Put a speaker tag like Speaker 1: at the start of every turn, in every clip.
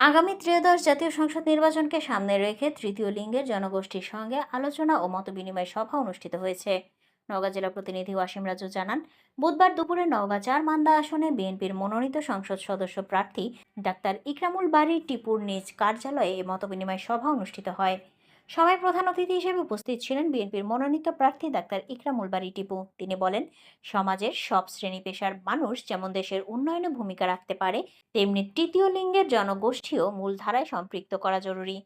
Speaker 1: আগামী ত্রয়োদশ জাতীয় সংসদ নির্বাচনকে সামনে রেখে তৃতীয় লিঙ্গের জনগোষ্ঠীর সঙ্গে আলোচনা ও মতবিনিময় সভা অনুষ্ঠিত হয়েছে। নওগাঁ জেলা প্রতিনিধি ওয়াসিম রাজু জানান, বুধবার দুপুরে নওগাঁ চার মান্দা আসনে বিএনপির মনোনীত সংসদ সদস্য প্রার্থী ডাক্তার ইকরামুল বাড়ির টিপুর নিজ কার্যালয়ে মতবিনিময় সভা অনুষ্ঠিত হয়। সভায় প্রধান অতিথি হিসেবে উপস্থিত ছিলেন বিএনপির মনোনীত প্রার্থী ডাক্তার ইকরামুল বাড়ি টিপু। তিনি বলেন, সমাজের সব শ্রেণি পেশার মানুষ যেমন দেশের উন্নয়নে ভূমিকা রাখতে পারে, তেমনি তৃতীয় লিঙ্গের জনগোষ্ঠীও মূলধারায় সম্পৃক্ত করা জরুরি।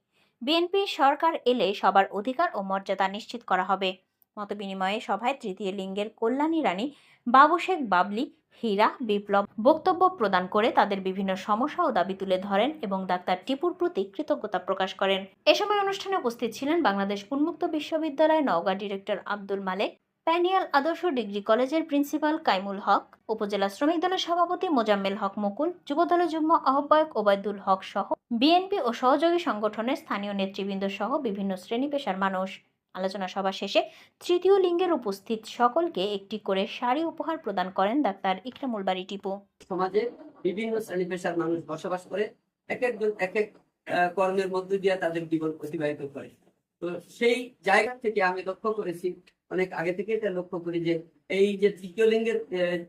Speaker 1: বিএনপি সরকার এলে সবার অধিকার ও মর্যাদা নিশ্চিত করা হবে। মতবিনিময়ে সভায় তৃতীয় লিঙ্গের কল্যাণী রানী বাবু শেখ বাবলি হীরা, বিপ্লব বক্তব্য প্রদান করে তাদের বিভিন্ন সমস্যা ও দাবি তুলে ধরেন এবং ডাক্তার টিপুর প্রতি কৃতজ্ঞতা প্রকাশ করেন। এ সময় অনুষ্ঠানে উপস্থিত ছিলেন বাংলাদেশ উন্মুক্ত বিশ্ববিদ্যালয় নওগাঁ ডিরেক্টর আব্দুল মালেক, প্যানিয়াল আদর্শ ডিগ্রি কলেজের প্রিন্সিপাল কাইমুল হক, উপজেলা শ্রমিক দলের সভাপতি মোজাম্মেল হক মুকুল যুবদলের যুগ্ম আহ্বায়ক ওবায়দুল হক সহ বিএনপি ও সহযোগী সংগঠনের স্থানীয় নেতৃবৃন্দ সহ বিভিন্ন শ্রেণি পেশার মানুষ। আলোচনা সভা শেষে তৃতীয় লিঙ্গের উপস্থিত সকলকে একটি করে শাড়ি উপহার প্রদান করেন ডাক্তার ইকরামুল বাড়ি টিপু।
Speaker 2: সমাজে বিভিন্ন শ্রেণি পেশার মানুষ বসবাস করে এক একজন এক এক কর্মের মধ্য দিয়ে তাদের জীবন অতিবাহিত করে। তো সেই জায়গা থেকে আমি লক্ষ্য করেছি, অনেক আগে থেকে এটা লক্ষ্য করি যে এই যে তৃতীয় লিঙ্গের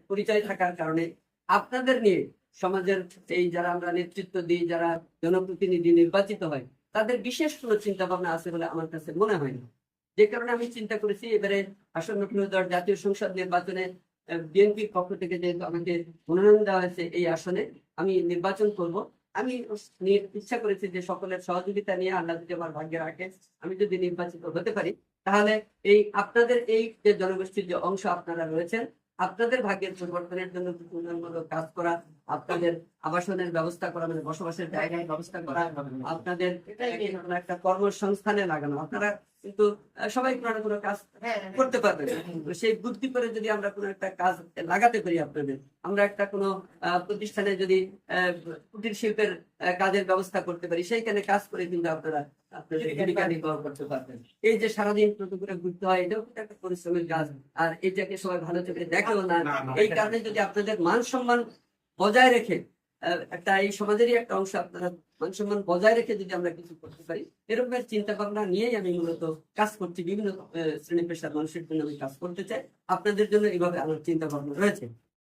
Speaker 2: পরিচয় থাকার কারণে আপনাদের নিয়ে সমাজের এই যারা আমরা নেতৃত্ব দিই, যারা জনপ্রতিনিধি নির্বাচিত হয়, তাদের বিশেষ কোনো চিন্তা ভাবনা আছে বলে আমার কাছে মনে হয় না। যে কারণে আমি চিন্তা করেছি এবারে আসন্ন ত্রয়োদশ জাতীয় সংসদ নির্বাচনে বিএনপির পক্ষ থেকে যেহেতু আমাকে মনোনয়ন দেওয়া হয়েছে এই আসনে, আমি নির্বাচন করব। আমি ইচ্ছা করেছি যে সকলের সহযোগিতা নিয়ে আল্লাহ যদি আমার ভাগ্যে রাখে, আমি যদি নির্বাচিত হতে পারি, তাহলে এই আপনাদের এই যে জনগোষ্ঠীর যে অংশ আপনারা রয়েছেন, আপনাদের ভাগ্যের পরিবর্তনের জন্য উন্নয়নমূলক কাজ করা, আপনাদের আবাসনের ব্যবস্থা করা মানে বসবাসের জায়গায় ব্যবস্থা করা আপনাদের একটা কর্মসংস্থানে লাগানো। আপনারা কিন্তু সবাই কোনো না কোনো কাজ করতে পারবেন। সেই বুদ্ধি করে যদি আমরা কোনো একটা কাজ লাগাতে পারি আপনাদের আমরা একটা কোনো প্রতিষ্ঠানে যদি কুটির শিল্পের কাজের ব্যবস্থা করতে পারি সেইখানে কাজ করে কিন্তু আপনারা আপনাদের জীবিকা নির্বাহ করতে পারবেন। এই যে সারাদিন করে ঘুরতে হয় এটাও কিন্তু একটা পরিশ্রমের কাজ। আর এটাকে সবাই ভালো চোখে দেখেও না এই কারণে যদি আপনাদের মান সম্মান বজায় রেখে একটা এই সমাজেরই একটা অংশ আপনারা মানসম্মান বজায় রেখে যদি আমরা কিছু করতে পারি, এরকমের চিন্তা ভাবনা নিয়েই আমি মূলত কাজ করছি। বিভিন্ন শ্রেণি পেশার মানুষের জন্য আমি কাজ করতে চাই। আপনাদের জন্য এইভাবে আমার চিন্তা ভাবনা রয়েছে।